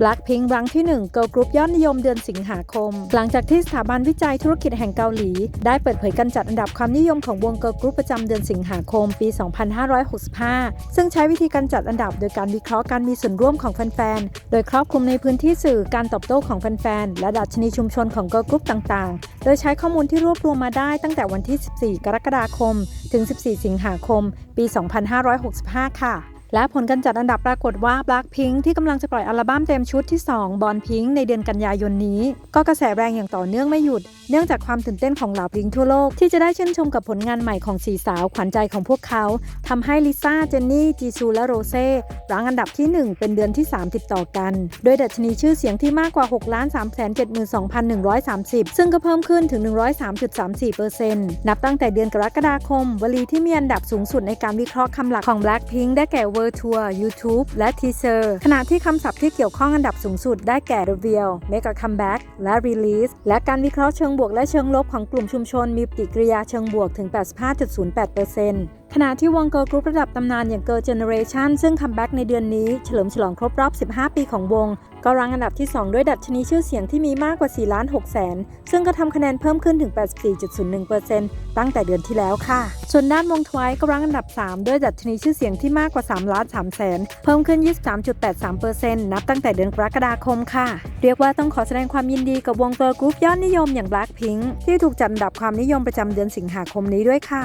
Blackpink รังที่ 1 เกิร์ลกรุ๊ปยอดนิยมเดือนสิงหาคม หลังจากที่สถาบันวิจัยธุรกิจแห่งเกาหลี ได้เปิดเผยการจัดอันดับความนิยมของวงเกิร์ลกรุ๊ปประจำเดือนสิงหาคม ปี 2565 ซึ่งใช้วิธีการจัดอันดับ โดยการวิเคราะห์การมีส่วนร่วมของแฟนๆ โดยครอบคลุมในพื้นที่สื่อการตอบโต้ของแฟนๆ และดัชนีชุมชนของเกิร์ลกรุ๊ปต่างๆ โดยใช้ข้อมูลที่รวบรวมมาได้ตั้งแต่วันที่ 14 กรกฎาคม ถึง 14 สิงหาคม ปี 2565 ค่ะ และผลการจัดอันดับปรากฏว่า Blackpink ที่กำลังจะปล่อยอัลบั้มเต็มชุดที่ 2 b o n Pink ในเดือนกันยายนนี้ ก็กระแสแรงอย่างต่อเนื่องไม่หยุดเนื่องจากความตื่นเต้นของเหล่าบลิงทั่วโลก ที่จะได้ชื่นชมกับผลงานใหม่ของสีสาวขวัญใจของพวกเขาทำให้ลิซ่า เจนนี่ จีซูและโรเซ่รั้งอันดับที่ 1 เป็นเดือนที่ 3 ติดต่อกัน โดยดัชนีชื่อเสียงที่มากกว่า 6 3 7 2 1 3 0 ซึ่งก็เพิ่มขึ้นถึง 103.34%นับตั้งแต่เดือนกรกฎาคม วลีที่มีอันดับสูงสุดในการวิเคราะห์คำหลักของ Blackpink ได้แก่ World Tour YouTube และ Teaser ขณะที่คำศัพท์ที่เกี่ยวข้องอันดับสูงสุดได้แก่ Reveal Make a Comeback และ Release และการวิเคราะห์เชิงบวกและเชิงลบของกลุ่มชุมชนมีปฏิกิริยาเชิงบวกถึง 85.08% ขณะที่วงเกิร์ลกรุ๊ประดับตำนานอย่าง Girl Generation ซึ่งคัมแบ็กในเดือนนี้ เฉลิมฉลองครบรอบ 15 ปีของวง ก็รั้งอันดับที่ 2 ด้วยดัชนีชื่อเสียงที่มีมากกว่า 4 ล้าน6แสน ซึ่งก็ทำคะแนนเพิ่มขึ้นถึง 84.01%ตั้งแต่เดือนที่แล้วค่ะ ส่วนด้านวงทวายก็รั้งอันดับ 3 ด้วยดัชนีชื่อเสียงที่มากกว่า 3 ล้าน3แสน เพิ่มขึ้น 23.83%นับตั้งแต่เดือนกรกฎาคมค่ะ เรียกว่าต้องขอแสดงความยินดีกับวงเกิร์ลกรุ๊ปยอดนิยมอย่าง Blackpink ที่ถูกจัดอันดับความนิยมประจำเดือนสิงหาคมนี้ด้วยค่ะ